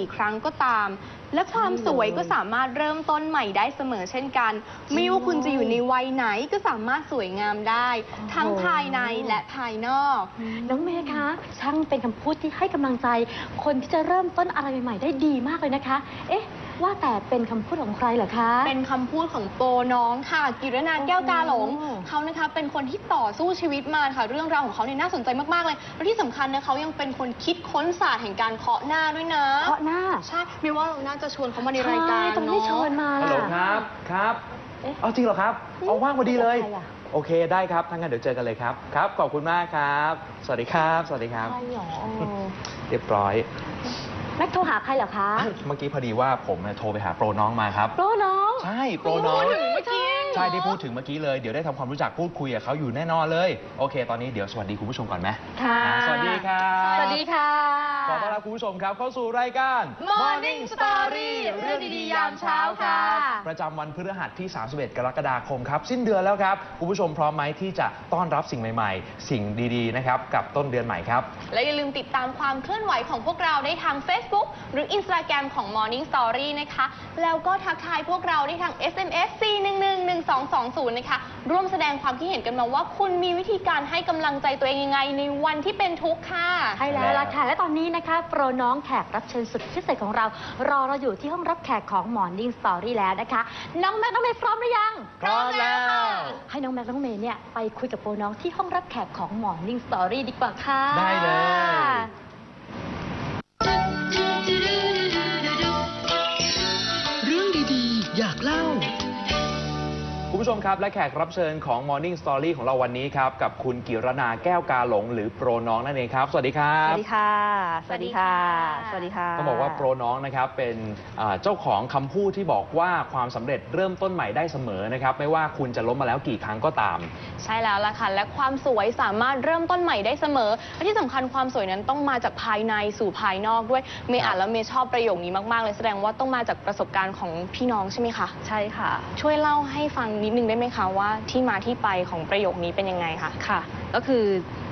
กี่ครั้งก็ตาม และความสวยก็สามารถเริ่มต้นใหม่ได้เสมอเช่นกัน ไม่ว่าคุณจะอยู่ในวัยไหนก็สามารถสวยงามได้ ทั้งภายในและภายนอก น้องเมย์คะช่างเป็นคำพูดที่ให้กำลังใจ คนที่จะเริ่มต้นอะไรใหม่ๆได้ดีมากเลยนะคะ เอ๊ะ ว่าแต่เป็นคำพูดของใครเหรอคะ เป็นคำพูดของโปรน้องค่ะ กิรนาแก้วกาหลงโอ้ เขานะคะเป็นคนที่ต่อสู้ชีวิตมาค่ะ เรื่องราวของเขาเนี่ยน่าสนใจมากๆเลยและที่สำคัญนะเขายังเป็นคนคิดค้นศาสตร์แห่งการเคาะหน้าด้วยนะเพราะหน้าใช่ไม่ว่าเราน่าจะชวนเขามาในรายการใช่ต้องเนาไม่เชิญะมา ฮัลโหลล่ะครับ ครับเอ๊ะเอาจริงเหรอครับ เอาว่างพอดีเลย ใครอะ โอเคได้ครับทั้างนั้นเดี๋ยวเจอกันเลยครับ ครับ ขอบคุณมากครับ สวัสดีครับ สวัสดีครับใครหรอ เรียบร้อย แม็กโทรหาใครเหรอคะ เมื่อกี้พอดีว่าผมเนี่ยโทรไปหาโปรน้องมาครับ โปรน้อง ใช่ โปรน้องพูดถึงเมื่อกี้ ใช่ที่พูดถึงเมื่อกี้เลย เดี๋ยวได้ทำความรู้จักพูดคุยกับเขาอยู่แน่นอนเลย โอเค ตอนนี้เดี๋ยวสวัสดีคุณผู้ชมก่อนไหมค่ะ อ่าสวัสดีครับสวัสดีค่ะ ขอต้อนรับคุณผู้ชมครับเข้าสู่รายการ Morning Story เรื่องดีๆยามเช้าค่ะ ประจำวันพฤหัสที่ 31 กรกฎาคมครับ สิ้นเดือนแล้วครับ คุณผู้ชมพร้อมไหมที่จะต้อนรับสิ่งใหม่ ๆ สิ่งดีๆนะครับกับต้นเดือนใหม่ครับ และอย่าลืมติดตามความเคลื่อนไหวของพวกเราได้ทาง Facebook หรือ Instagram ของ Morning Story นะคะ แล้วก็ทักทายพวกเราได้ทาง SMS 4111220 นะคะ ร่วมแสดงความคิดเห็นกันมาว่าคุณมีวิธีการให้กำลังใจตัวเองยังไง ในวันที่เป็นทุกข์ค่ะ ใช่แล้วล่ะค่ะ และตอนนี้นะคะ โปรน้องแขกรับเชิญสุดพิเศษของเรา รอเราอยู่ที่ห้องรับแขกของ Morning Story แล้วนะคะ น้องแม็กน้องเมย์พร้อมหรือยัง พร้อมแล้ว ให้น้องแม็กน้องเมย์เนี่ยไปคุยกับโปรน้องที่ห้องรับแขกของ Morning Story ดีกว่าค่ะ ได้เลย ผู้ชมครับ และแขกรับเชิญของ Morning Story ของเราวันนี้ครับ กับคุณกิรณาแก้วกาหลง หรือโปรน้องนั่นเองครับ สวัสดีครัสบ วัสดีค่ะ สวัสดีค่ะ สวัสดีค่ะ ต้องบอกว่าโปรน้องนะครับเป็นอ่าเจ้าของคำพูดที่บอกว่าความสำเร็จเริ่มต้นใหม่ได้เสมอนะครับ ไม่ว่าคุณจะล้มมาแล้วกี่ครั้งก็ตาม ใช่แล้วล่ะค่ะ และความสวยสามารถเริ่มต้นใหม่ได้เสมอและที่สำคัญความสวยนั้นต้องมาจากภายในสู่ภายนอกด้วย เมย์อ่านแล้วเมย์ชอบประโยคนี้มาก ๆ เลยแสดงว่าต้องมาจากประสบการณ์ของพี่น้องใช่ไหมคะ ใช่ค่ะ ช่วยเล่าให้ฟังนิดนึงได้ไหมคะว่าที่มาที่ไปของประโยคนี้เป็นยังไงคะค่ะ ก็คือ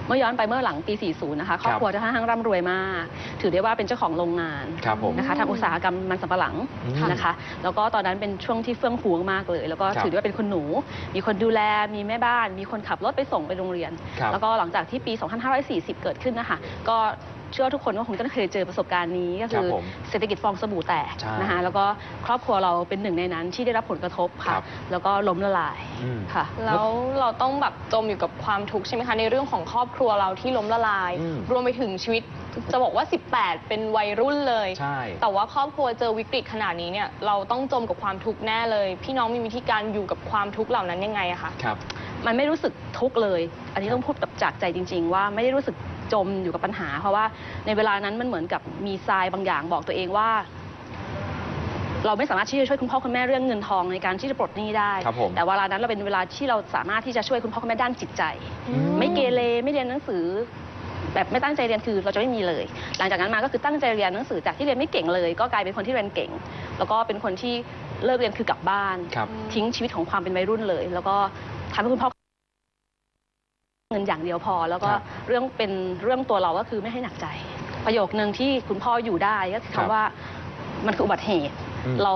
เมื่อย้อนไปเมื่อหลังปี 40 นะคะ ครอบครัวจะค่อนข้างร่ำรวยมาก ถือได้ว่าเป็นเจ้าของโรงงานครับผมนะคะทำอุตสาหกรรมมันสำปะหลังอืมนะคะ แล้วก็ตอนนั้นเป็นช่วงที่เฟื่องฟูมากๆเลย แล้วก็ครับถือได้ว่าเป็นคนหนู มีคนดูแล มีแม่บ้าน มีคนขับรถไปส่งไปโรงเรียนครับแล้วก็หลังจากที่ปี 2540 เกิดขึ้นนะคะ ก็ เชื่อว่าทุกคนก็คงจะเคยเจอประสบการณ์นี้ก็คือครับผมเศรษฐกิจฟองสบู่แตกใช่นะคะแล้วก็ครอบครัวเราเป็นหนึ่งในนั้นที่ได้รับผลกระทบครัค่ะบแล้วก็ล้มละลายอืม ค่ะ แล้วเราต้องแบบจมอยู่กับความทุกข์ใช่ไหมคะในเรื่องของครอบครัวเราที่ล้มละลาย อืม รวมไปถึงชีวิตจะบอกว่า 18 เป็นวัยรุ่นเลย ใช่ แต่ว่าครอบครัวเจอวิกฤตขนาดนี้เนี่ยเราต้องจมกับความทุกข์แน่เลย พี่น้องมีวิธีการอยู่กับความทุกข์เหล่านั้นยังไงอะคะ ครับ มันไม่รู้สึกทุกข์เลย อันนี้ต้องพูดแบบจากใจจริง ๆ ว่าไม่ได้รู้สึก จมอยู่กับปัญหา เพราะว่าในเวลานั้นมันเหมือนกับมีทรายบางอย่างบอกตัวเองว่า เราไม่สามารถที่จะช่วยคุณพ่อคุณแม่เรื่องเงินทองในการที่จะปลดหนี้ได้ครับผมแต่เวลานั้นเราเป็นเวลาที่เราสามารถที่จะช่วยคุณพ่อคุณแม่ด้านจิตใจอืมไม่เกเรไม่เรียนหนังสือแบบไม่ตั้งใจเรียนคือเราจะไม่มีเลย หลังจากนั้นมาก็คือตั้งใจเรียนหนังสือจากที่เรียนไม่เก่งเลย ก็กลายเป็นคนที่เรียนเก่ง แล้วก็เป็นคนที่เลิกเรียนคือกลับบ้านครับทิ้งชีวิตของความเป็นวัยรุ่นเลย แล้วก็ทำให้คุณพ่อ เงินอย่างเดียวพอ แล้วก็ครับเรื่องเป็นเรื่องตัวเราก็คือไม่ให้หนักใจ ประโยคนึงที่คุณพ่ออยู่ได้ก็คือครับคำว่ามันคืออุบัติเหตุ อืม เรา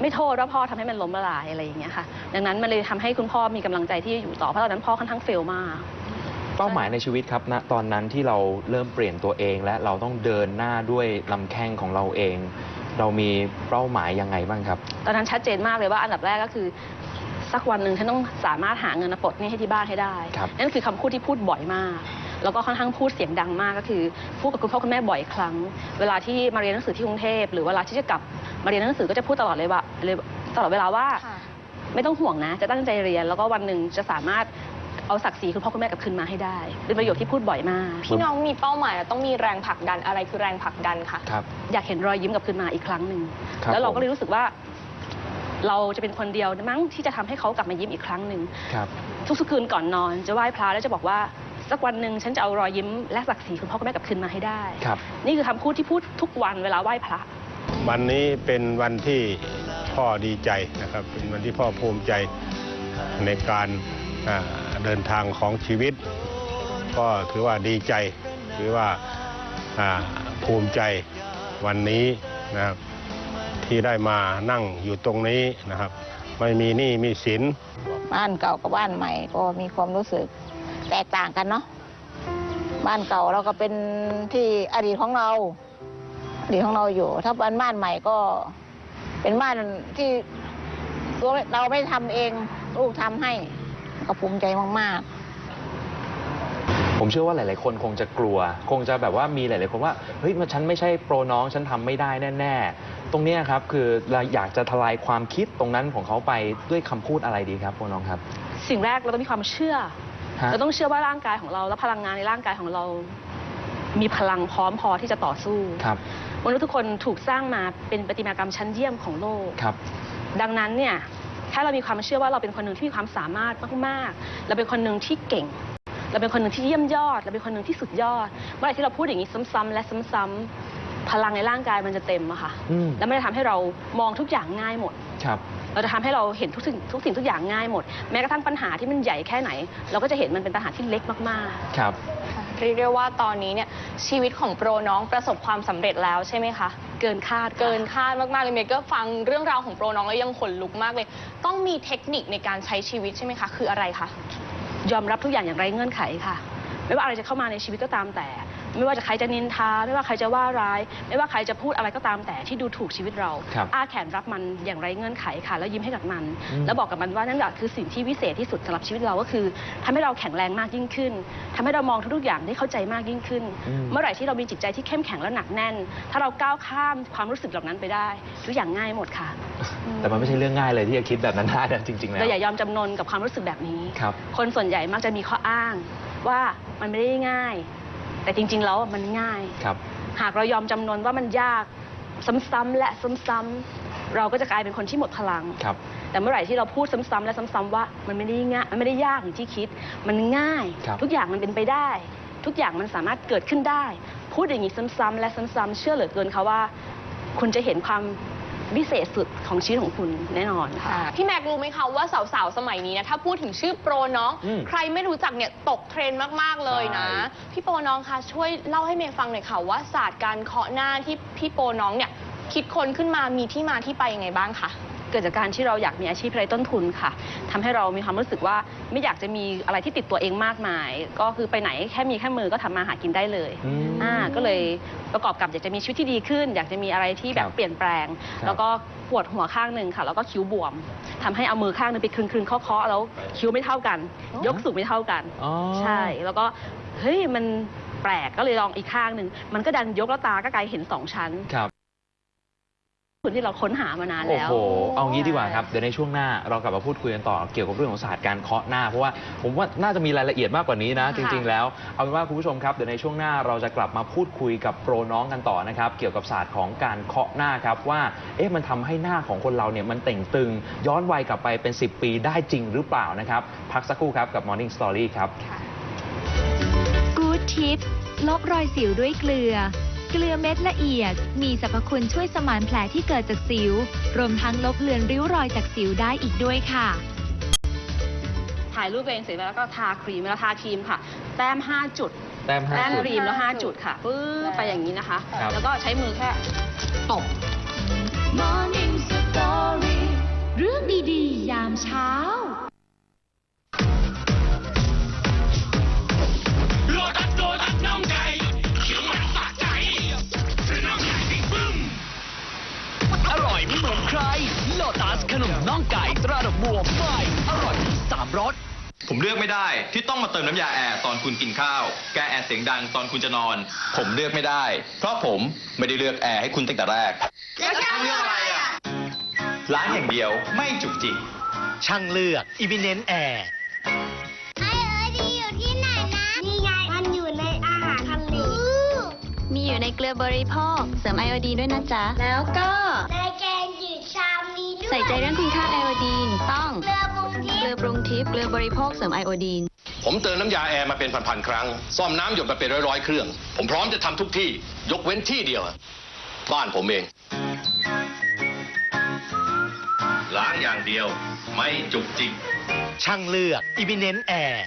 ไม่โทษว่าพ่อทำให้มันล้มละลายอะไรอย่างเงี้ยค่ะ ดังนั้นมันเลยทำให้คุณพ่อมีกำลังใจที่จะอยู่ต่อเพราะตอนนั้นพ่อค่อนข้างเฟลมาก เป้าหมายในชีวิตครับณตอนนั้นที่เราเริ่มเปลี่ยนตัวเอง และเราต้องเดินหน้าด้วยลำแข้งของเราเอง เรามีเป้าหมายยังไงบ้างครับ ตอนนั้นชัดเจนมากเลยว่าอันดับแรกก็คือ สักวันหนึ่งฉันต้องสามารถหาเงินมาปลดหนี้ให้ที่บ้านให้ได้ครับ นั่นคือคำพูดที่พูดบ่อยมาก แล้วก็ค่อนข้างพูดเสียงดังมากก็คือพูดกับคุณพ่อคุณแม่บ่อยครั้ง เวลาที่มาเรียนหนังสือที่กรุงเทพหรือเวลาที่จะกลับมาเรียนหนังสือก็จะพูดตลอดเลยว่าเลยตลอดเวลาว่า ค่ะ ไม่ต้องห่วงนะ จะตั้งใจเรียน แล้วก็วันหนึ่งจะสามารถเอาศักดิ์ศรีคุณพ่อคุณแม่กลับคืนมาให้ได้ เป็นประโยคที่พูดบ่อยมาก พี่น้องมีเป้าหมายต้องมีแรงผลักดันอะไรคือแรงผลักดันคะ ครับ อยากเห็นรอยยิ้มกลับคืนมาอีกครั้งหนึ่ง ครับแล้วเราผมก็เลยรู้สึกว่า เราจะเป็นคนเดียวมั้งที่จะทำให้เขากลับมายิ้มอีกครั้งหนึ่งครับทุกๆคืนก่อนนอนจะไหว้พระแล้วจะบอกว่าสักวันหนึ่งฉันจะเอารอยยิ้มและศักดิ์ศรีคุณพ่อคุณแม่กลับคืนมาให้ได้ครับนี่คือคำพูดที่พูดทุกวันเวลาไหว้พระ วันนี้เป็นวันที่พ่อดีใจนะครับ เป็นวันที่พ่อภูมิใจในการอ่าเดินทางของชีวิต ก็ถือว่าดีใจ ถือว่าอ่าภูมิใจวันนี้นะครับ ที่ได้มานั่งอยู่ตรงนี้นะครับ ไม่มีหนี้มีสินบ้านเก่ากับบ้านใหม่ก็มีความรู้สึกแตกต่างกันเนาะบ้านเก่าเราก็เป็นที่อดีตของเรา อดีตของเราอยู่ ถ้าบ้านบ้านใหม่ก็เป็นบ้านที่ตัวเราไม่ทำเองลูกทำให้ก็ภูมิใจมากๆผมเชื่อว่าหลาย ๆ คนคงจะกลัว คงจะแบบว่ามีหลาย ๆ คนว่า เฮ้ย มันฉันไม่ใช่โปรน้อง ฉันทำไม่ได้แน่ ๆ ตรงเนี้ยครับคือเราอยากจะทลายความคิดตรงนั้นของเขาไปด้วยคำพูดอะไรดีครับโปรน้องครับ สิ่งแรกเราต้องมีความเชื่อ ฮะ เราต้องเชื่อว่าร่างกายของเรา และพลังงานในร่างกายของเรา มีพลังพร้อมพอที่จะต่อสู้ครับมนุษย์ทุกคนถูกสร้างมาเป็นประติมากรรมชั้นเยี่ยมของโลก ครับ ดังนั้นเนี่ยถ้าเรามีความเชื่อว่าเราเป็นคนหนึ่งที่มีความสามารถมากๆ เราเป็นคนหนึ่งที่เก่ง เราเป็นคนหนึ่งที่เยี่ยมยอด เราเป็นคนหนึ่งที่สุดยอด เมื่อไหร่ที่เราพูดอย่างนี้ซ้ำๆและซ้ำๆ พลังในร่างกายมันจะเต็มอะค่ะ อืมแล้วมันจะทำให้เรามองทุกอย่างง่ายหมด ครับ เราจะทำให้เราเห็นทุกสิ่งทุกสิ่งทุกอย่างง่ายหมด แม้กระทั่งปัญหาที่มันใหญ่แค่ไหน เราก็จะเห็นมันเป็นปัญหาที่เล็กมากครับเรียกได้ว่าตอนนี้เนี่ยชีวิตของโปรน้องประสบความสำเร็จแล้วใช่ไหมคะ ๆ เกินคาดค่ะ เกินคาดมากๆเลยเมย์ก็ฟังเรื่องราวของโปรน้องแล้วยังขนลุกมากเลย ต้องมีเทคนิคในการใช้ชีวิตใช่ไหมคะ คืออะไรคะ ยอมรับทุกอย่างอย่างไร้เงื่อนไขค่ะ ไม่ว่าอะไรจะเข้ามาในชีวิตก็ตามแต่ ไม่ว่าจะใครจะนินทา ไม่ว่าใครจะว่าร้าย ไม่ว่าใครจะพูดอะไรก็ตามแต่ที่ดูถูกชีวิตเรา ครับอ้าแขนรับมันอย่างไร้เงื่อนไขค่ะ แล้วยิ้มให้กับมัน อืม แล้วบอกกับมันว่านั่นแหละคือสิ่งที่วิเศษที่สุดสำหรับชีวิตเราก็คือทำให้เราแข็งแรงมากยิ่งขึ้นทำให้เรามองทุกๆอย่างได้เข้าใจมากยิ่งขึ้น อืม เมื่อไหร่ที่เรามีจิตใจที่เข้มแข็งและหนักแน่น ถ้าเราก้าวข้ามความรู้สึกเหล่านั้นไปได้ทุกอย่างง่ายหมดค่ะแต่มันไม่ใช่เรื่องง่ายเลยที่จะคิดแบบนั้นได้นะจริง ๆ แล้ว เราอย่ายอมจำนนกับความรู้สึกแบบนี้ ครับ คนส่วนใหญ่มักจะมีข้ออ้างว่ามันไม่ได้ง่าย แต่จริง ๆ แล้วมันง่าย ครับ หากเรายอมจำนนว่ามันยากซ้ำๆและซ้ำๆเราก็จะกลายเป็นคนที่หมดพลัง ครับ แต่เมื่อไหร่ที่เราพูดซ้ำๆและซ้ำๆว่ามันไม่ได้ง่ายมันไม่ได้ยากอย่างที่คิด มันง่าย ครับ ทุกอย่างมันเป็นไปได้ ทุกอย่างมันสามารถเกิดขึ้นได้ พูดอย่างนี้ซ้ำๆและซ้ำๆเชื่อเหลือเกินค่ะว่า คุณจะเห็นความ วิเศษสุดของชีวิตของคุณแน่นอนค่ะ พี่แม็กรู้ไหมคะว่าสาวๆ สมัยนี้นะถ้าพูดถึงชื่อโปรน้อง อืมใครไม่รู้จักเนี่ยตกเทรนด์มากๆเลยนะ ใช่ พี่โปรน้องคะช่วยเล่าให้เมย์ฟังหน่อยค่ะว่าศาสตร์การเคาะหน้าที่พี่โปรน้องเนี่ยคิดค้นขึ้นมามีที่มาที่ไปยังไงบ้างคะ เกิดจากการที่เราอยากมีอาชีพไร้ต้นทุนค่ะทำให้เรามีความรู้สึกว่าไม่อยากจะมีอะไรที่ติดตัวเองมากมาย ก็คือไปไหนแค่มีแค่มือก็ทำมาหากินได้เลยอืมอ่าก็เลยประกอบกับอยากจะมีชีวิตที่ดีขึ้น อยากจะมีอะไรที่แบครับบเปลี่ยนแปลงครับแล้วก็ปวดหัวข้างหนึ่งค่ะ แล้วก็คิ้วบวมทำให้เอามือข้างหนึงไปคลึงๆเคาะๆแล้วคิ้วไม่เท่ากัน ยกสูงไม่เท่ากันอ๋อใช่แล้วก็เฮ้ยมันแปลกก็เลยลองอีกข้างหนึ่งมันก็ดันยกแล้วตาก็กลายเห็นสองชั้นครับ ส่วนที่เราค้นหามานานโอ้แล้วโห เอางี้ดีกว่าครับ เดี๋ยวในช่วงหน้าเรากลับมาพูดคุยกันต่อเกี่ยวกับเรื่องของศาสตร์การเคาะหน้า เพราะว่าผมว่าน่าจะมีรายละเอียดมากกว่านี้นะค่ะจริง ๆ แล้ว เอาเป็นว่าคุณผู้ชมครับเดี๋ยวในช่วงหน้าเราจะกลับมาพูดคุยกับโปรน้องกันต่อนะครับ เกี่ยวกับศาสตร์ของการเคาะหน้าครับว่า เอ๊ะ มันทำให้หน้าของคนเราเนี่ยมันเต่งตึง ย้อนวัยกลับไปเป็น 10 ปีได้จริงหรือเปล่านะครับ พักสักครู่ครับกับ Morning Story ครับกู๊ดทิปลบรอยสิวด้วยเกลือ เกลือเม็ดละเอียด มีสรรพคุณช่วยสมานแผลที่เกิดจากสิว รวมทั้งลบเลือนริ้วรอยจากสิวได้อีกด้วยค่ะ ถ่ายรูปตัวเองเสร็จแล้วก็ทาครีมแล้วทาครีมค่ะ แต้ม 5 จุด แต้มห้าแต้มจุด ครีมแล้ว 5 จุดค่ะปื๊บไปอย่างนี้นะคะ ครับ แล้วก็ใช้มือแค่ตบ Morning Story เรื่องดี ๆ ยามเช้า ขนมน่องไก่ตราดอกบัวใหม่อร่อยถึงสามรสผผมเลือกไม่ได้ที่ต้องมาเติมน้ำยาแอร์ตอนคุณกินข้าว แก้แอร์เสียงดังตอนคุณจะนอน ผมเลือกไม่ได้ เพราะผมไม่ได้เลือกแอร์ให้คุณตั้งแต่แรกแล้วช่างเลือกอะไรอะล้างอย่างเดียวไม่จุกจิกช่างเลือกอี n เนนแอร์ไอเอ๋ยดีอยู่ที่ไหนนะนี่ไงมันอยู่ในอาหารทะเลมีอยู่ในเกลือบริโภค เสริมไอโอดีนด้วยนะจ๊ะ แล้วก็ ใส่ใจเรื่องคุณค่าไอโอดีน ต้อง เรือปรุงทิเกลือปรุงทิพย์เกลือบริโภคเสริมไอโอดีน ผมเติมน้ำยาแอร์มาเป็นพันๆครั้ง ซ่อมน้ำหยดมาเป็นร้อยๆเครื่อง ผมพร้อมจะทำทุกที่ ยกเว้นที่เดียวบ้านผมเอง ล้างอย่างเดียว ไม่จุกจิก ช่างเลือกอี n เนนแอร์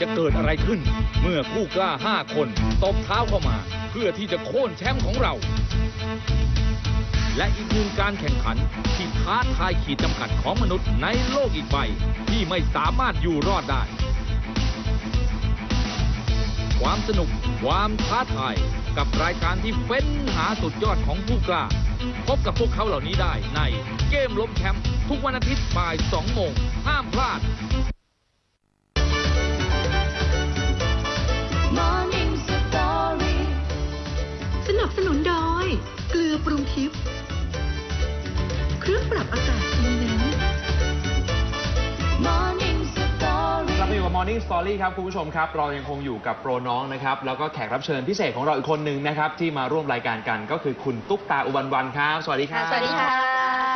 จะเกิดอะไรขึ้น เมื่อผู้กล้าห้าคนตบเท้าเข้ามา เพื่อที่จะโค่นแชมป์ของเรา และอีกหนึ่งการแข่งขัน ที่ท้าทายขีดจำกัดของมนุษย์ในโลกอีกใบ ที่ไม่สามารถอยู่รอดได้ ความสนุก ความท้าทาย กับรายการที่เฟ้นหาสุดยอดของผู้กล้า พบกับพวกเขาเหล่านี้ได้ในเกมล้มแชมป์ทุกวันอาทิตย์บ่าย 2 โมง ห้ามพลาด Morning Story สนับสนุนโดย เกลือปรุงทิพย์ เครื่องปรับอากาศอีเนน Morning Story กลับมาอยู่กับ Morning Story ครับคุณผู้ชมครับ เรายังคงอยู่กับโปรน้องนะครับ แล้วก็แขกรับเชิญพิเศษของเราอีกคนหนึ่งนะครับ ที่มาร่วมรายการกันก็คือคุณตุ๊กตาอุบันวันครับ สวัสดีครับ สวัสดีค่ะ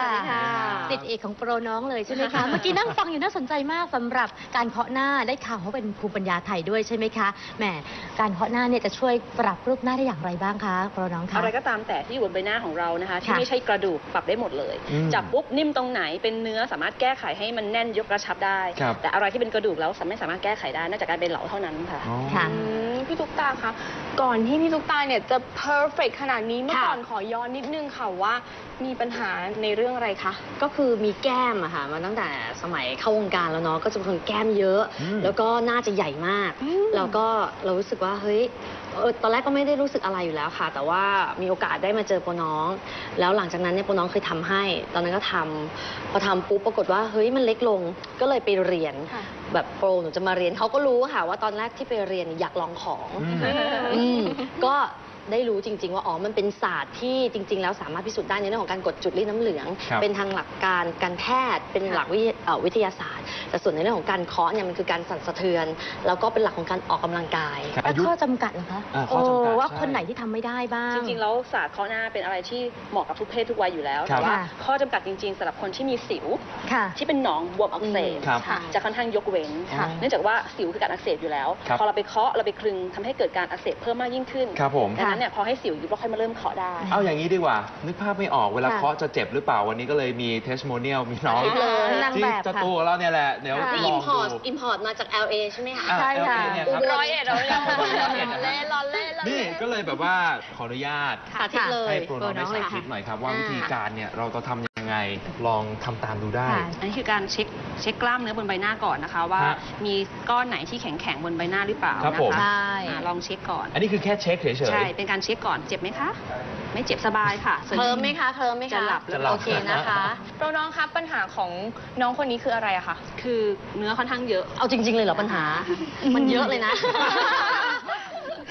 สวัสดีค่ะ ติดเอกของโปรน้องเลยใช่ไหมคะ เมื่อกี้นั่งฟังอยู่น่าสนใจมากสำหรับการเคาะหน้าได้ข่าวว่าเป็นภูมิปัญญาไทยด้วยใช่ไหมคะแหมการเคาะหน้าเนี่ยจะช่วยปรับรูปหน้าได้อย่างไรบ้างคะโปรน้องคะอะไรก็ตามแต่ที่อยู่บนใบหน้าของเรานะคะ ที่ค่ะไม่ใช่กระดูกปรับได้หมดเลยอืมจับปุ๊บนิ่มตรงไหนเป็นเนื้อสามารถแก้ไขให้มันแน่นยกกระชับได้ครับแต่อะไรที่เป็นกระดูกแล้วไม่สามารถแก้ไขได้นอกจากการเป็นเหลาเท่านั้นค่ะอ๋อค่ะอืมพี่ตุ๊กตาคะก่อนที่พี่ตุ๊กตาเนี่ยจะ perfect ขนาดนี้เมื่อค่ะก่อนขอย้อนนิดนึงค่ะว่ามีปัญหาในเรื่องอะไรคะก็คือมีแก้มอะค่ะมาตั้งแต่สมัยเข้าวงการแล้วเนาะก็จะเป็นคนแก้มเยอะ อืม แล้วก็น่าจะใหญ่มากอืมแล้วก็เรารู้สึกว่าเฮ้ยเออตอนแรกก็ไม่ได้รู้สึกอะไรอยู่แล้วค่ะ แต่ว่ามีโอกาสได้มาเจอโปรน้อง แล้วหลังจากนั้นเนี่ยโปรน้องเคยทำให้ ตอนนั้นก็ทำพอทำปุ๊บปรากฏว่าเฮ้ยมันเล็กลงก็เลยไปเรียน ค่ะ แบบโปรหนูจะมาเรียนเขาก็รู้ค่ะว่าตอนแรกที่ไปเรียนอยากลองของ อืม อืมก็ ได้รู้จริง ๆ ว่าอ๋อมันเป็นศาสตร์ที่จริง ๆ แล้วสามารถพิสูจน์ได้ในเรื่องของการกดจุดรีดน้ำเหลือง ครับ เป็นทางหลักการการแพทย์ เป็นหลักวิทยเอ่อวิทยาศาสตร์ แต่ส่วนในเรื่องของการเคาะเนี่ยมันคือการสั่นสะเทือน แล้วก็เป็นหลักของการออกกำลังกาย ครับและอายุ ข้อจำกัดนะคะอ่าข้อจำกัดโว่าใช่ คนไหนที่ทำไม่ได้บ้าง จริงๆ แล้วศาสตร์เคาะหน้าเป็นอะไรที่เหมาะกับทุกเพศทุกวัยอยู่แล้ว ครับ แต่ว่าค่ะ ข้อจำกัดจริงๆสำหรับคนที่มีสิว ค่ะ ที่เป็นหนองบวมอักเสบครับ ค่ะ จะค่อนข้างยกเว้น ค่ะ เนื่องจากว่าสิวคือการอักเสบอยู่แล้ว ครับพอเราไปเคาะเราไปคลึงทำให้เกิดการอักเสบเพิ่มมากยิ่งขึ้นครับผมดังนั้นเนี่ยพอให้สิวยุบเราค่อยมาเริ่มเคาะได้ เอาอย่างนี้ดีกว่า นึกภาพไม่ออกเวลาค่ะเคาะจะเจ็บหรือเปล่าวันนี้ก็เลยมีเทสโมเนียลมีน้องสาธิตเลย นางที่แบบจะค่ะ ตัวเราเนี่ยแหละเดี๋ยวที่ลอิองมพอร์ตดูอิมพอร์ตมาจาก LA ใช่ไหมคะ อะ ใช่ค่ะ LA เนี่ยครับร้อยเอ็ดร้อยเอ็ดเล่นร้อนเล่นนี่ก็เลยแบบว่าขออนุญาตสาธิตเลย ให้โปรน้องได้โปรน้องเลยสาค่ะธิตหน่อยครับว่าอ่าวิธีการเนี่ยเราจะทำยัง ไงลองทำตามดูได้ค่ะอันนี้คือการเช็คเช็คกล้ามเนื้อบนใบหน้าก่อนนะคะ ว่าฮะมีก้อนไหนที่แข็งแข็งๆบนใบหน้าหรือเปล่าครับนะผมคะใช่อ่าลองเช็คก่อน อันนี้คือแค่เช็คเฉยๆใช่เป็นการเช็คก่อนเจ็บไหมคะ ไม่เจ็บสบายค่ะส่วนเคลิมไหมคะเคลิมไหมคะจะหลับจะหลับโอเคนะคะโปรน้องครับปัญหาของน้องคนนี้คืออะไรอะคะคือเนื้อค่อนข้างเยอะเอาจริง ๆ เลยเหรอปัญหา มันเยอะเลยนะ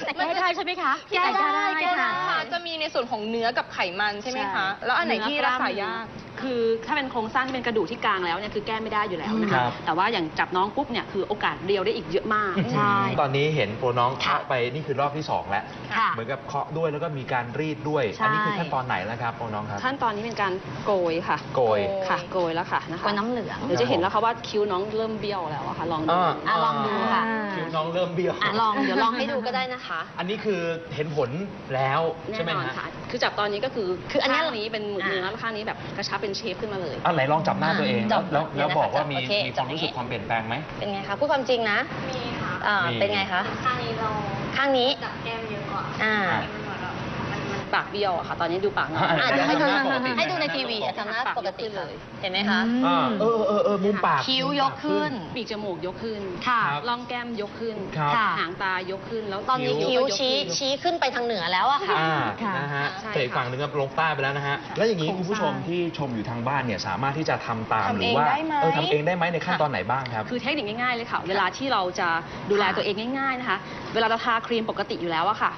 แต่แก้ได้ใช่ไหมคะแก้ได้แก้ได้ค่ะค่ะ จะมีในส่วนของเนื้อกับไขมันใช่ไหมคะ แล้วอันไหนที่รักษายาก คือถ้าเป็นโครงสร้างที่เป็นกระดูกที่กลางแล้วเนี่ยคือแก้ไม่ได้อยู่แล้วนะครัคะบ แต่ว่าอย่างจับน้องปุ๊บเนี่ยคือโอกาสเรียวได้อีกเยอะมาก ใช่ ตอนนี้เห็นโปรน้องค่ะเคาะไปนี่คือรอบที่สองแล้ว ค่ะเหมือนกับเคาะด้วยแล้วก็มีการรีดด้วย ใช่ อันี้คือขั้นตอนไหนแล้วครับโปรน้องครับ ขั้นตอนนี้เป็นการโกยค่ะ โกย ค่ะ โกยแล้วค่ะนะคะโกยน้ำเหลือง เดี๋ยวจะเห็นแล้วค่ะว่าคิ้วน้องเริ่มเบี้ยวแล้วอะค่ะ ลองดูอ่า อะลองดูค่ะ คิ้วน้องเริ่มเบี้ยว อะลองเดี๋ยวลองให้ดูก็ได้นะคะ อันนี้คือเห็นผลแล้วใช่แน่ไหมนอนฮะ ค่ะ คือจับตอนนี้ก็คือคืออันเนี้ยข้างนี้เป็นเนื้อข้างนี้แบบกระชับเป็นเชฟขึ้นมาเลย อะไหนลองจับหน้าตัวเองจัแล้วบแล้วแล้วเดี๋ยวนะคะบอกว่ามีโอเคมีความรู้สึกจับอย่างนี้ความเปลี่ยนแปลงไหม เป็นไงคะพูดความจริงนะมีค่ะอ่ามี เป็นไงคะ ข้างนี้เราข้างนี้จับแก้มเยอะกว่าอ่ามันเหมือนแบบมันมัน ปากเบี้ยวอะค่ะ ตอนนี้ดูปากน้องอะอะเดี๋ยวให้ดูทำหน้าปกติ ให้ดูในทีวีอะทำหน้าปกติเลย เห็นไหมคะ อ่าเออเออเออมุมปาก คิ้วยกขึ้น ปีกจมูกยกขึ้นค่ะร่องแก้มยกขึ้น ครับค่ะหางตายกขึ้น แล้วตอนนี้คิ้วชี้ก็ยกขึ้นชี้ขึ้นไปทางเหนือแล้วอะค่ะ อ่าค่ะนะฮะใช่แต่อีกค่ะฝั่งหนึ่งก็ลงใต้ไปแล้วนะฮะ แล้วอย่างนี้คุณผู้ชมที่ชมอยู่ทางบ้านเนี่ยสามารถที่จะทำตามทำหรือว่าเองได้ไหมเออทำเองได้ไหมในขั้นตอนไหนบ้างครับ คือเทคนิคง่ายๆเลยค่ะ เวลาที่เราจะดูแลตัวเองง่ายๆนะคะ เวลาเราทาครีมปกติอยู่แล้วอะค่ะ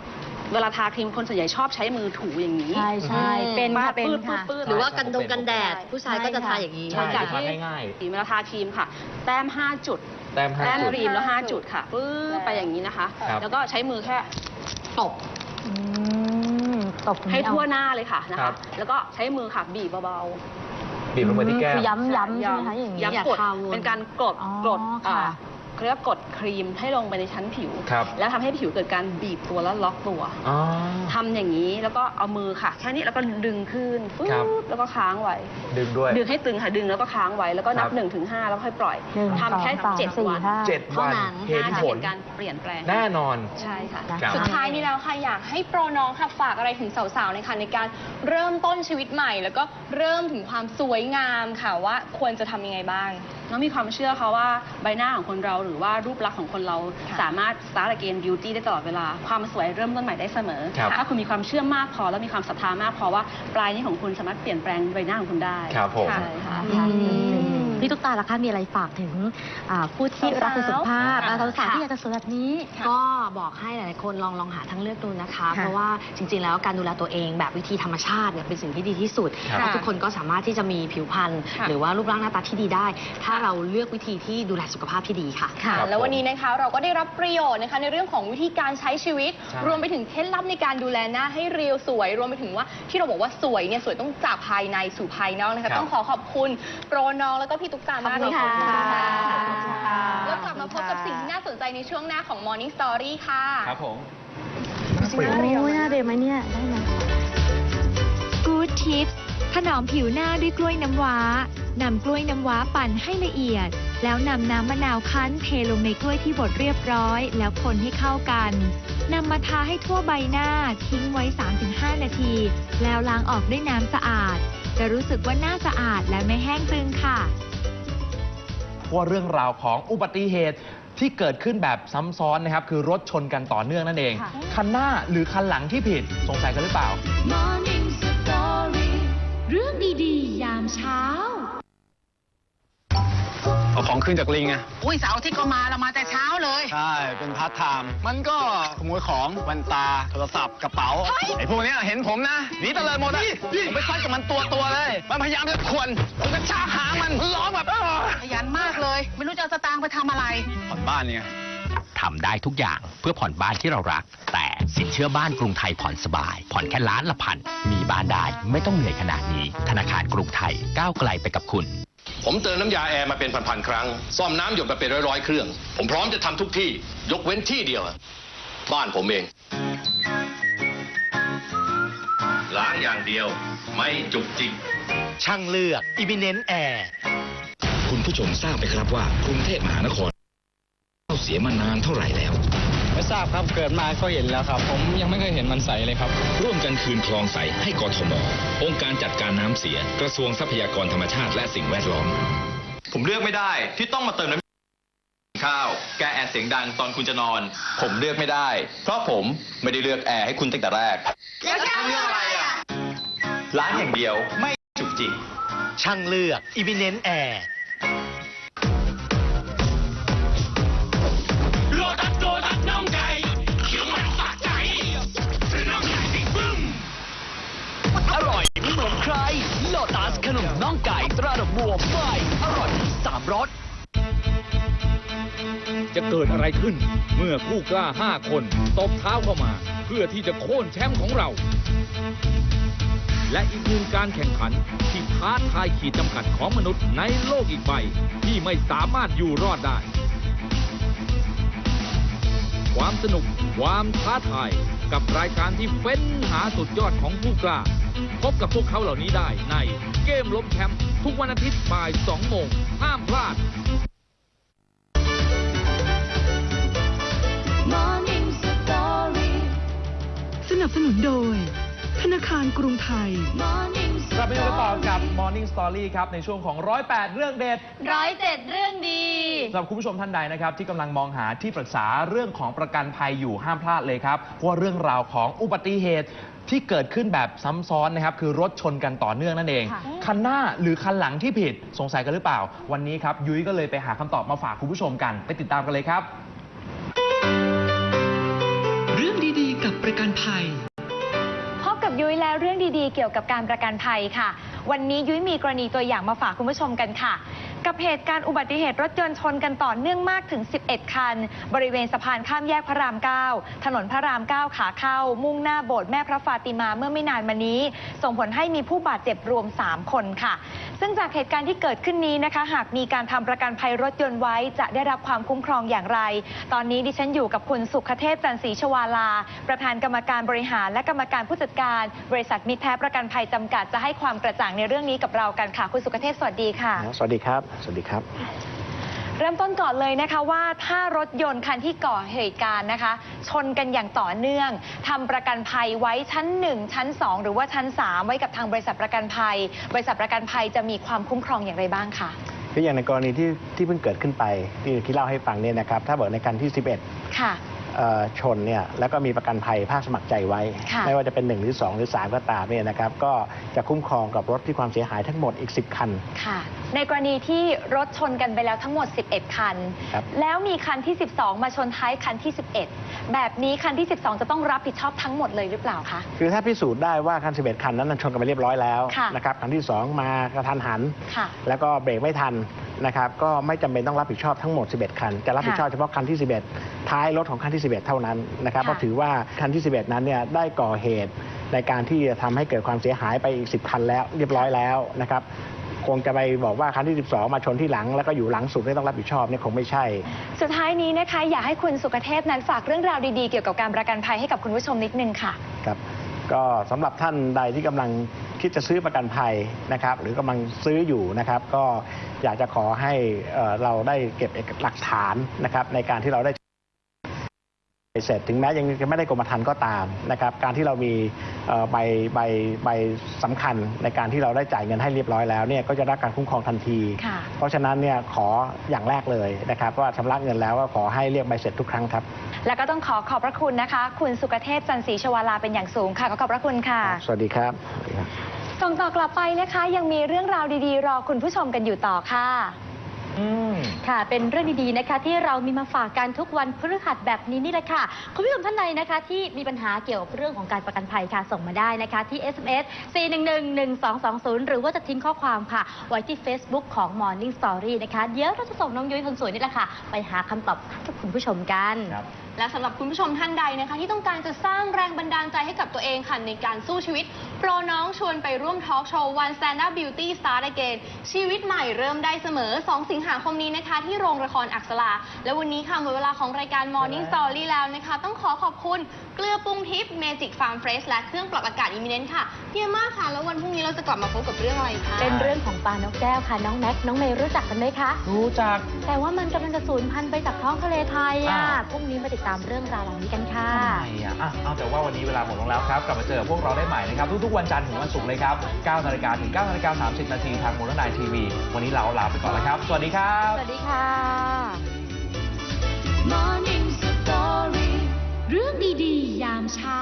เวลาทาครีมคนส่วนใหญ่ชอบใช้มือถูอย่างนี้ ใช่ใช่เป็นปาค่ะดเป็นปื้ดค่ะ ปื้ดหรือว่าใช่กันดงกันแดดใช่ผู้ชายก็จะทาอย่างนี้ ใช่จากทาที่ง่ายเวลาทาครีมค่ะ แต้ม 5 จุดแต้มห้าแต้มจุด ครีมแล้ว5จุดค่ะปื้ดไปอย่างนี้นะคะ ครับ แล้วก็ใช้มือแค่ตบอืมตบให้ทั่วหน้าเลยค่ะนะครัคะ บ แล้วก็ใช้มือค่ะบีบเบาบีบลงไปที่แก้ม คือย้ำย้ำๆใช่ไหมคะอย่างนี้ ย้ำกดอย่าทาวนเป็นการกดอ๋อกดค่ะ อ่า เขาเรียกว่ากดครีมให้ลงไปในชั้นผิว ครับแล้วทำให้ผิวเกิดการบีบตัวแล้วล็อกตัวอ๋อ ทำอย่างนี้แล้วก็เอามือค่ะ แค่นี้แล้วก็ดึงขึ้นปึ๊ครับ บแล้วก็ค้างไว้ ดึงด้วย ดึงให้ตึงค่ะดึงแล้วก็ค้างไว้แล้วก็นับครับ หนึ่งถึงห้าแล้วค่อยปล่อยหนึ่งทำแค่สองสามเจ็ดสี่วันห้า เจ็ดวันเท่านั้นเห็นน่าจะผเห็ลนการเปลี่ยนแปลง แน่นอน ใช่ค่ะ ครับ สุดท้ายนี้แล้วค่ะอยากให้โปรน้องค่ะฝากอะไรถึงสาวๆนะคะในการเริ่มต้นชีวิตใหม่ แล้วก็เริ่มถึงความสวยงามค่ะว่าควรจะทำยังไงบ้างน้องมีความเชื่อค่ะว่าใบหน้าของคนเราหรือว่ารูปลักษณ์ของคนเราค่ะสามารถ start again beauty ได้ตลอดเวลา ความสวยเริ่มต้นใหม่ได้เสมอ ครับ ถ้าคุณมีความเชื่อมากพอแล้วมีความศรัทธามากพอว่าปลายนี้วของคุณสามารถเปลี่ยนแปลงใบหน้าของคุณได้ครับผม ใช่ค่ะ อืม พี่ตุ๊กตาล่ะคะมีอะไรฝากถึงอ่าผู้ที่รักในสุขภาพสาวๆอ่าสาวๆที่อยากจะสวยแบบนี้ ก็บอกให้หลายๆคนลองลองหาทางเลือกดูนะคะ ค่ะเพราะว่าจริง ๆ แล้วการดูแลตัวเองแบบวิธีธรรมชาติเนี่ยเป็นสิ่งที่ดีที่สุดครับเพราะทุกคนก็สามารถที่จะมีผิวพรรณค่ะ หรือว่ารูปร่างหน้าตาที่ดีได้ ถ้าเราเลือกวิธีที่ดูแลสุขภาพที่ดีค่ะ ค่ะ ครับแล้ววันผมนี้นะคะเราก็ได้รับประโยชน์นะคะในเรื่องของวิธีการใช้ชีวิต ใช่ รวมไปถึงเคล็ดลับในการดูแลหน้าให้เรียวสวย รวมไปถึงว่าที่เราบอกว่าสวยเนี่ยสวยต้องจากภายในสู่ภายนอกนะคะ ครับ ต้องขอขอบคุณโปรน้องแล้วก็พี่ตุ๊กตามากเลยขอบคุณค่ะแล้วกลับมาพบกับสิ่งที่น่าสนใจในช่วงหน้าของ Morning Story ค่ะ ครับผมโอ้ยน่าเรียนไหมเนี่ย ได้ไหม Good Tips ถนอมผิวหน้าด้วยกล้วยน้ำว้านำกล้วยน้ำว้าปั่นให้ละเอียด แล้วนำน้ำมะนาวคั้นเทลงในกล้วยที่บดเรียบร้อย แล้วคนให้เข้ากันนำมาทาให้ทั่วใบหน้าทิ้งไว้ 3-5 นาที แล้วล้างออกด้วยน้ำสะอาด จะรู้สึกว่าหน้าสะอาดและไม่แห้งตึงค่ะ ว่าเรื่องราวของอุบัติเหตุที่เกิดขึ้นแบบซ้ำซ้อนนะครับ คือรถชนกันต่อเนื่องนั่นเองค่ะคันหน้าหรือคันหลังที่ผิดสงสัยกันหรือเปล่า Morning Story เรื่องดีๆ ยามเช้า เอาของขึ้นจากลิงไงอุ้ยเสาร์อาที่ก็มาเรามาแต่เช้าเลย ใช่ เป็นพาร์ทไทม์มันก็ขโมยของแว่นตาโทรศัพท์กระเป๋าไอ้พวกเนี้ยเห็นผมนะหนีตะเลยหมดอะผมไปฟัดกับมันตัวตัวๆเลย มันพยายามจะขวนผมกระชากหางมันมันร้องแบบอ้อขยันมากเลย ไม่รู้จะเอาสตางค์ไปทำอะไร ผ่อนบ้านเนี่ย ทำได้ทุกอย่างเพื่อผ่อนบ้านที่เรารัก แต่สินเชื่อบ้านกรุงไทยผ่อนสบาย ผ่อนแค่ล้านละพัน มีบ้านได้ไม่ต้องเหนื่อยขนาดนี้ ธนาคารกรุงไทยก้าวไกลไปกับคุณ ผมเติมน้ำยาแอร์มาเป็นพันๆครั้ง ซ่อมน้ำหยดมาเป็นร้อยๆเครื่อง ผมพร้อมจะทำทุกที่ ยกเว้นที่เดียว บ้านผมเอง ล้างอย่างเดียว ไม่จุกจิก ช่างเลือก i m i n e n t Air คุณผู้ชมทราบไหมครับว่ากรุงเทพมหานครเข้าเสียมานานเท่าไหร่แล้ว ไม่ทราบครับเกิดมาก็เห็นแล้วครับ ผมยังไม่เคยเห็นมันใสเลยครับ ร่วมกันคืนคลองใสให้กทม องค์การจัดการน้ำเสีย กระทรวงทรัพยากรธรรมชาติและสิ่งแวดล้อม ผมเลือกไม่ได้ที่ต้องมาเติมน้ำข้าว แกแอร์เสียงดังตอนคุณจะนอน ผมเลือกไม่ได้ เพราะผมไม่ได้เลือกแอร์ให้คุณตั้งแต่แรกแล้วจะเลือกอะไรอะล้างอย่างเดียวไม่จุกจิกช่างเลือก i m i n e n t Air ก่ตราดอกบัวไฟอร่อยสามรสจะเกิดอะไรขึ้น เมื่อผู้กล้าห้าคนตบเท้าเข้ามา เพื่อที่จะโค่นแชมป์ของเรา และอีกหนึ่งการแข่งขัน ที่ท้าทายขีดจำกัดของมนุษย์ในโลกอีกใบ ที่ไม่สามารถอยู่รอดได้ ความสนุกความท้าทายกับรายการที่เฟ้นหาสุดยอดของผู้กล้า พบกับพวกเขาเหล่านี้ได้ในเกมล้มแชมป์ทุกวันอาทิตย์บ่าย2โมงห้ามพลาด Morning Story สนับสนุนโดยถารกรุงไทยกลับมาอยู่กันต่อกับ Morning Story ครับ ในช่วงของ 108 เรื่องเด็ดร้อยเจ็ดเรื่องดี สำหรับคุณผู้ชมท่านใดนะครับ ที่กำลังมองหาที่ปรึกษาเรื่องของประกันภัยอยู่ห้ามพลาดเลยครับเพราะว่าเรื่องราวของอุบัติเหตุ ที่เกิดขึ้นแบบซ้ำซ้อนนะครับ คือรถชนกันต่อเนื่องนั่นเอง ค่ะ คันหน้าหรือคันหลังที่ผิดสงสัยกันหรือเปล่า วันนี้ครับ ยุ้ยก็เลยไปหาคำตอบมาฝากคุณผู้ชมกัน ไปติดตามกันเลยครับ เรื่องดีๆ กับประกันภัย พบกับยุ้ยแล้วเรื่องดีๆ เกี่ยวกับการประกันภัยค่ะ วันนี้ยุ้ยมีกรณีตัวอย่างมาฝากคุณผู้ชมกันค่ะ กับเหตุการณ์อุบัติเหตุรถยนต์ชนกันต่อเนื่องมากถึง 11 คัน บริเวณสะพานข้ามแยกพระราม 9 ถนนพระราม 9 ขาเข้า มุ่งหน้าโบสถ์แม่พระฟาติมาเมื่อไม่นานมานี้ ส่งผลให้มีผู้บาดเจ็บรวม 3 คนค่ะ ซึ่งจากเหตุการณ์ที่เกิดขึ้นนี้นะคะ หากมีการทำประกันภัยรถยนต์ไว้จะได้รับความคุ้มครองอย่างไร ตอนนี้ดิฉันอยู่กับคุณสุขเทพจันทร์ศรีชวาลา ประธานกรรมการบริหารและกรรมการผู้จัดการ บริษัทมิตรแท้ประกันภัยจำกัดจะให้ความกระจ่างในเรื่องนี้กับเรากันค่ะ คุณสุขเทพสวัสดีค่ะ สวัสดีครับ สวัสดีครับ เริ่มต้นก่อนเลยนะคะว่าถ้ารถยนต์คันที่ก่อเหตุการณ์นะคะ ชนกันอย่างต่อเนื่องทำประกันภัยไว้ชั้น 1 ชั้น 2 หรือว่าชั้น 3 ไว้กับทางบริษัทประกันภัย บริษัทประกันภัยจะมีความคุ้มครองอย่างไรบ้างคะคืออย่างในกรณีที่ที่เพิ่งเกิดขึ้นไปที่ที่เล่าให้ฟังเนี่ยนะครับ ถ้าบอกในคันที่ 11 ค่ะเอ่อ ชนเนี่ยแล้วก็มีประกันภัยภาคสมัครใจไว้ค่ะไม่ว่าจะเป็น 1 หรือ 2 หรือ 3 ก็ตามเนี่ยนะครับก็จะคุ้มครองกับรถที่ความเสียหายทั้งหมดอีก 10 คัน ค่ะ ในกรณีที่รถชนกันไปแล้วทั้งหมด 11 คัน ครับแล้วมีคันที่ 12 มาชนท้ายคันที่ 11 แบบนี้คันที่ 12 จะต้องรับผิดชอบทั้งหมดเลยหรือเปล่าคะ คือถ้าพิสูจน์ได้ว่าคัน 11 คันนั้นนะชนกันไปเรียบร้อยแล้วค่ะ นะครับคันที่ 2 มากระทันหัน ค่ะ แล้วก็เบรกไม่ทันนะครับก็ไม่จำเป็นต้องรับผิดชอบทั้งหมด 11 คัน จะรับผิดชอบเฉพาะคันที่ 11 ท้ายรถของคันที่11เท่านั้นนะครับค่ะเพราะถือว่าคันที่ 11 นั้นเนี่ยได้ก่อเหตุในการที่จะทำให้เกิดความเสียหายไปอีก 10 คันแล้วเรียบร้อยแล้วนะครับคงจะไปบอกว่าคันที่ 12 มาชนที่หลัง แล้วก็อยู่หลังสุดไม่ต้องรับผิดชอบเนี่ยคงไม่ใช่ สุดท้ายนี้นะคะ อยากให้คุณสุกเทพนั้นฝากเรื่องราวดีๆ เกี่ยวกับการประกันภัยให้กับคุณผู้ชมนิดนึงค่ะ ครับ ก็สำหรับท่านใดที่กำลังคิดจะซื้อประกันภัยนะครับ หรือกำลังซื้ออยู่นะครับ ก็อยากจะขอให้เอ่อเราได้เก็บเอกหลักฐานนะครับในการที่เราได้ เสร็จถึงแม้ยังจะไม่ได้กรมธรรม์ก็ตามนะครับการที่เรามีเอ่อใบใบใบสำคัญในการที่เราได้จ่ายเงินให้เรียบร้อยแล้วเนี่ยก็จะได้รับการคุ้มครองทันทีค่ะเพราะฉะนั้นเนี่ยขออย่างแรกเลยนะครับว่าชำระเงินแล้วก็ขอให้เรียกใบเสร็จทุกครั้งครับ แล้วก็ต้องขอขอบพระคุณนะคะ คุณสุกเทพจันทร์ศรีชวาลาเป็นอย่างสูงค่ะขอขอบพระคุณค่ะสวัสดีครับสวัสดีครับส่งต่อกลับไปนะคะ ยังมีเรื่องราวดีๆ รอคุณผู้ชมกันอยู่ต่อค่ะ ค่ะ เป็นเรื่องดีๆนะคะ ที่เรามีมาฝากกันทุกวันพฤหัสแบบนี้นี่แหละค่ะ คุณผู้ชมท่านใดนะคะ ที่มีปัญหาเกี่ยวกับเรื่องของการประกันภัยค่ะ ส่งมาได้นะคะ ที่ SMS 4111220 หรือว่าจะทิ้งข้อความค่ะ ไว้ที่ Facebook ของ Morning Story นะคะ เดี๋ยวเราจะส่งน้องยุ้ยคนสวยนี่แหละค่ะ ไปหาคำตอบให้คุณผู้ชมกัน และสำหรับคุณผู้ชมท่านใดนะคะ ที่ต้องการจะสร้างแรงบันดาลใจให้กับตัวเองค่ะในการสู้ชีวิต โปรน้องชวนไปร่วมทอล์กโชว์ One Stand Up Beauty Start Again ชีวิตใหม่เริ่มได้เสมอ 2 สิงหาคมนี้นะคะ ที่โรงละครอักษราและวันนี้ค่ะหมดเวลาของรายการ Morning Story แล้วนะคะ ต้องขอขอบคุณเกลือปรุงทิพย์ Magic Farm Fresh และเครื่องปรับอากาศ Imminent ค่ะเยี่ยมมากค่ะ แล้ววันพรุ่งนี้เราจะกลับมาพบกับเรื่องอะไรคะเป็นเรื่องของปลานกแก้วค่ะ น้องแม็กซ์น้องเมย์รู้จักกันไหมคะรู้จัก แต่ว่ามันกำลังจะสูญพันธุ์ไปจากท้องทะเลไทยอะอ้าวพรุ่งนี้มาติดตามเรื่องราวเหล่านี้กันค่ะทำไมอะอะเอาแต่ว่าวันนี้เวลาหมดลงแล้วครับ กลับมาเจอพวกเราได้ใหม่นะครับ ทุกๆวันจันทร์ถึงวันศุกร์เลยครับ9นาฬิกาถึง9นาฬิกา30นาทีทางมูลนายทีวี วันนี้เราลาไปก่อนแล้วครับ สวัสดีครับ สวัสดีค่ะ Morning Story เรื่องดี ๆ ยามเช้า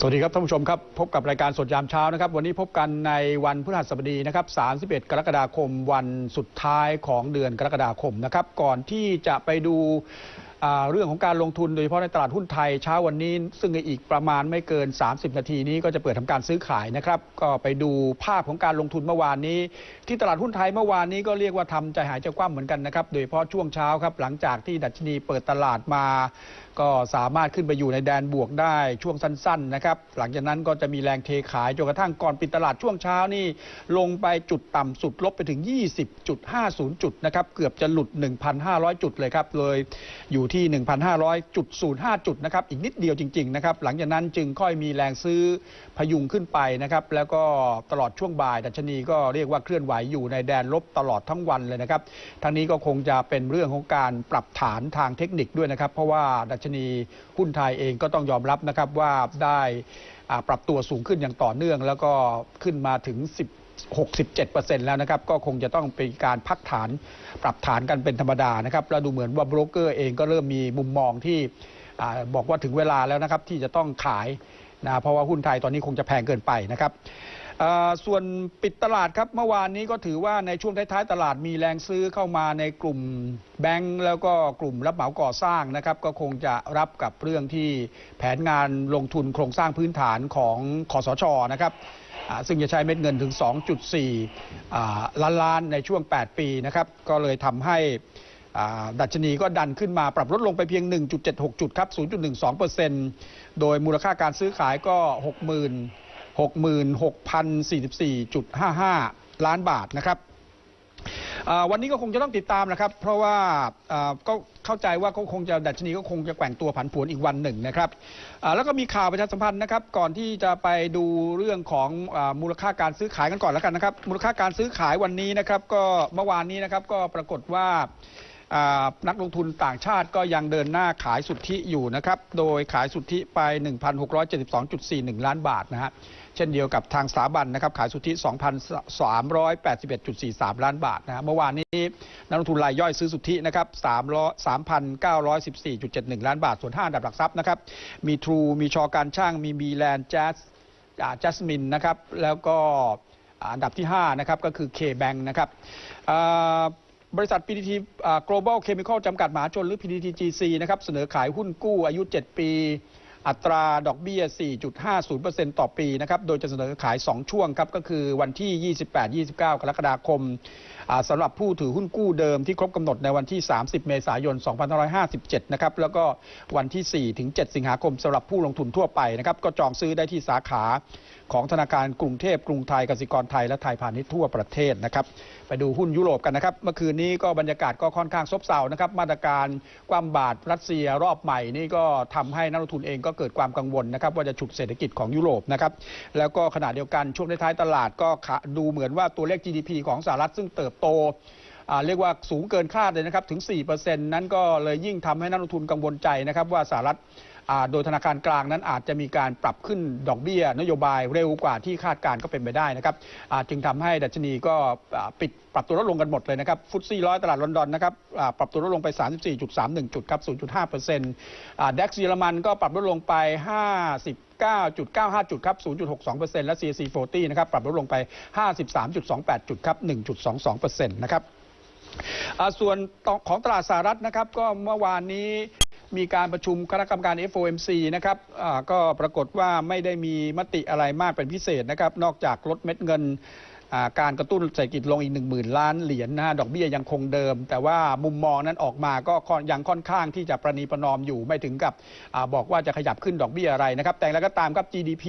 สวัสดีครับท่านผู้ชมครับ พบกับรายการสดยามเช้านะครับ วันนี้พบกันในวันพฤหัสบดีนะครับ 31 กรกฎาคมวันสุดท้ายของเดือนกรกฎาคมนะครับ ก่อนที่จะไปดูเรื่องของการลงทุนโดยเฉพาะในตลาดหุ้นไทยเช้าวันนี้ ซึ่งอีกประมาณไม่เกิน 30 นาทีนี้ก็จะเปิดทำการซื้อขายนะครับ ก็ไปดูภาพของการลงทุนเมื่อวานนี้ ที่ตลาดหุ้นไทยเมื่อวานนี้ก็เรียกว่าทำใจหายใจคว่ำเหมือนกันนะครับ โดยเฉพาะช่วงเช้าครับหลังจากที่ดัชนีเปิดตลาดมา ก็สามารถขึ้นไปอยู่ในแดนบวกได้ช่วงสั้นๆนะครับ หลังจากนั้นก็จะมีแรงเทขายจนกระทั่งก่อนปิดตลาดช่วงเช้านี่ ลงไปจุดต่ำสุดลบไปถึง 20.50 จุดนะครับ เกือบจะหลุด 1,500 จุดเลยครับ เลยอยู่ที่ 1,500.05 จุดนะครับ อีกนิดเดียวจริงๆนะครับ หลังจากนั้นจึงค่อยมีแรงซื้อพยุงขึ้นไปนะครับ แล้วก็ตลอดช่วงบ่ายดัชนีก็เรียกว่าเคลื่อนไหวอยู่ในแดนลบตลอดทั้งวันเลยนะครับทั้งนี้ก็คงจะเป็นเรื่องของการปรับฐานทางเทคนิคด้วยนะครับ เพราะว่าดัชนีหุ้นไทยเองก็ต้องยอมรับนะครับว่าได้ปรับตัวสูงขึ้นอย่างต่อเนื่อง แล้วก็ขึ้นมาถึง 10 67%แล้วนะครับ ก็คงจะต้องเป็นการพักฐานปรับฐานกันเป็นธรรมดานะครับ แล้วดูเหมือนว่าโบรกเกอร์เองก็เริ่มมีมุมมองที่อบอกว่าถึงเวลาแล้วนะครับที่จะต้องขายนะเพราะว่าหุ้นไทยตอนนี้คงจะแพงเกินไปนะครับ ส่วนปิดตลาดครับเมื่อวานนี้ก็ถือว่าในช่วงท้ายๆตลาดมีแรงซื้อเข้ามาในกลุ่มแบงก์แล้วก็กลุ่มรับเหมาก่อสร้างนะครับ ก็คงจะรับกับเรื่องที่แผนงานลงทุนโครงสร้างพื้นฐานของคอสชนะครับซึ่งจะใช้เม็ดเงินถึง 2.4 ล้านล้านในช่วง 8 ปีนะครับ ก็เลยทำให้ดัชนีก็ดันขึ้นมาปรับลดลงไปเพียง 1.76 จุดครับ 0.12%โดยมูลค่าการซื้อขายก็ 60,000 66,044.55 ล้านบาทนะครับวันนี้ก็คงจะต้องติดตามนะครับ เพราะว่าก็เข้าใจว่าก็คงจะดัชนีก็คงจะแกว่งตัวผันผวนอีกวันหนึ่งนะครับแล้วก็มีข่าวประชาสัมพันธ์นะครับ ก่อนที่จะไปดูเรื่องของอมูลค่าการซื้อขายกันก่อนแล้วกันนะครับ มูลค่าการซื้อขายวันนี้นะครับ ก็เมื่อวานนี้นะครับก็ปรากฏว่าอ่านักลงทุนต่างชาติก็ยังเดินหน้าขายสุทธิอยู่นะครับ โดยขายสุทธิไป 1,672.41 ล้านบาทนะฮะ เช่นเดียวกับทางสถาบันนะครับขายสุทธิ 2,381.43 ล้านบาทนะเมื่อวานนี้นักลงทุนรายย่อยซื้อสุทธินะครับ3,914.71 ล้านบาท ส่วน 5 อันดับหลักทรัพย์นะครับมีทรูมีชอการช่างมีมีแลนด์แจ๊สจัสมินนะครับแล้วก็อันดับที่ 5 นะครับ ก็คือ K-Bank นะครับบริษัท PTT Global Chemical จำกัดมหาชนหรือ PTTGC นะครับ เสนอขายหุ้นกู้อายุ 7 ปี อัตราดอกเบี้ย 4.50%ต่อปีนะครับ โดยจะเสนอขาย 2 ช่วงครับ ก็คือวันที่ 28-29 กรกฎาคม สำหรับผู้ถือหุ้นกู้เดิมที่ครบกำหนดในวันที่ 30 เมษายน 2557 นะครับ แล้วก็วันที่ 4 ถึง 7 สิงหาคมสำหรับผู้ลงทุนทั่วไปนะครับ ก็จองซื้อได้ที่สาขาของธนาคารกรุงเทพกรุงไทยกสิกรไทยและไทยพาณิชย์ทั่วประเทศนะครับ ไปดูหุ้นยุโรปกันนะครับ เมื่อคืนนี้ก็บรรยากาศก็ค่อนข้างซบเซานะครับ มาตรการคว่ำบาตรรัสเซียรอบใหม่นี่ก็ทำให้นักลงทุนเองก็เกิดความกังวลนะครับ ว่าจะฉุดเศรษฐกิจของยุโรปนะครับ แล้วก็ขณะเดียวกันช่วงท้ายตลาดก็ดูเหมือนว่าตัวเลข GDP ของสหรัฐซึ่งเติบโตเรียกว่าสูงเกินคาดเลยนะครับถึง 4%นั้นก็เลยยิ่งทำให้นักลงทุนกังวลใจนะครับว่าสหรัฐ โดยธนาคารกลางนั้นอาจจะมีการปรับขึ้นดอกเบี้ย นโยบายเร็วกว่าที่คาดการก็เป็นไปได้นะครับอาจึงทำให้ดัชนีก็ปิดปรับตัวลดลงกันหมดเลยนะครับฟุตซี่ร้อยตลาดลอนดอนนะครับปรับตัวลดลงไป 34.31 จุดครับ 0.5%อ่าดัคเยอรมันก็ปรับลดลงไป59.95 จุดครับ 0.62%และ CAC 40 นะครับ ปรับลดลงไป 53.28 จุดครับ 1.22%นะครับส่วนของตลาดสหรัฐนะครับ ก็เมื่อวานนี้ มีการประชุมคณะกรรมการ FOMC นะครับก็ปรากฏว่าไม่ได้มีมติอะไรมากเป็นพิเศษนะครับ นอกจากลดเม็ดเงิน การกระตุ้นเศรษฐกิจลงอีก 1 0,000 ล้านเหรียญนะฮะดอกเบี้ยยังคงเดิม แต่ว่ามุมมองนั้นออกมาก็ยังค่อนข้างที่จะประนีประนอมอยู่ไม่ถึงกับอบอกว่าจะขยับขึ้นดอกเบี้ยอะไรนะครับ แต่อย่างไรก็ตามครับ GDP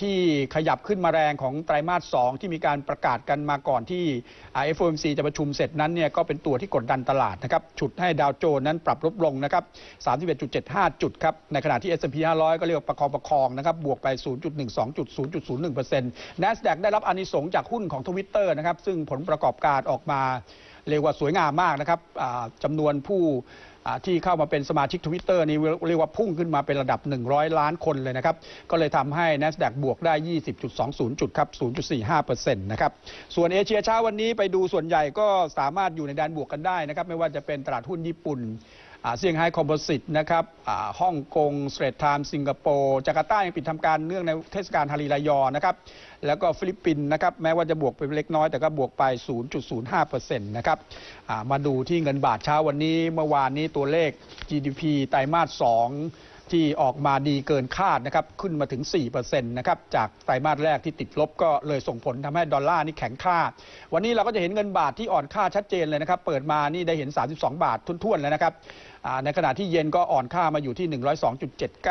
ที่ขยับขึ้นมาแรงของไตรมาส 2 ที่มีการประกาศกันมาก่อนที่ FOMC จะประชุมเสร็จนั้นเนี่ยก็เป็นตัวที่กดดันตลาดนะครับฉุดให้ดาวโจนส์นั้นปรับลดลงนะครับ 31.75 จุดครับในขณะที่ S&P 500 ก็เรียกว่าประคองประคองนะครับบวกไป 0.12จุด0.01% NASDAQ ได้รับอานิสงส์จากหุ้นของทวิตเตอร์นะครับ ซึ่งผลประกอบการออกมาเรียกว่าสวยงามมากนะครับอ่าจำนวนผู้ที่เข้ามาเป็นสมาชิกทวิตเตอร์นี่เรียกว่าพุ่งขึ้นมาเป็นระดับ 100 ล้านคนเลยนะครับ ก็เลยทำให้ NASDAQ บวกได้ 20.20 จุดครับ 0.45%นะครับ ส่วนเอเชียเช้าวันนี้ไปดูส่วนใหญ่ก็สามารถอยู่ในแดนบวกกันได้นะครับ ไม่ว่าจะเป็นตลาดหุ้นญี่ปุ่น เซี่ยงไฮ้คอมโพสิตนะครับฮ่องกงสเตรทไทม์สิงคโปร์จาการ์ตายังปิดทำการเนื่องในเทศกาลฮารีรายอนะครับแล้วก็ฟิลิปปินส์นะครับแม้ว่าจะบวกไปเล็กน้อยแต่ก็บวกไป 0.05%นะครับมาดูที่เงินบาทเช้าวันนี้เมื่อวานนี้ตัวเลข GDP ไตรมาส2 ที่ออกมาดีเกินคาดนะครับขึ้นมาถึง 4%นะครับจากไตรมาสแรกที่ติดลบก็เลยส่งผลทำให้ดอลลาร์นี่แข็งค่า วันนี้เราก็จะเห็นเงินบาทที่อ่อนค่าชัดเจนเลยนะครับ เปิดมานี่ได้เห็น 32 บาททุ่นๆแล้วนะครับในขณะที่เยนก็อ่อนค่ามาอยู่ที่ 102.79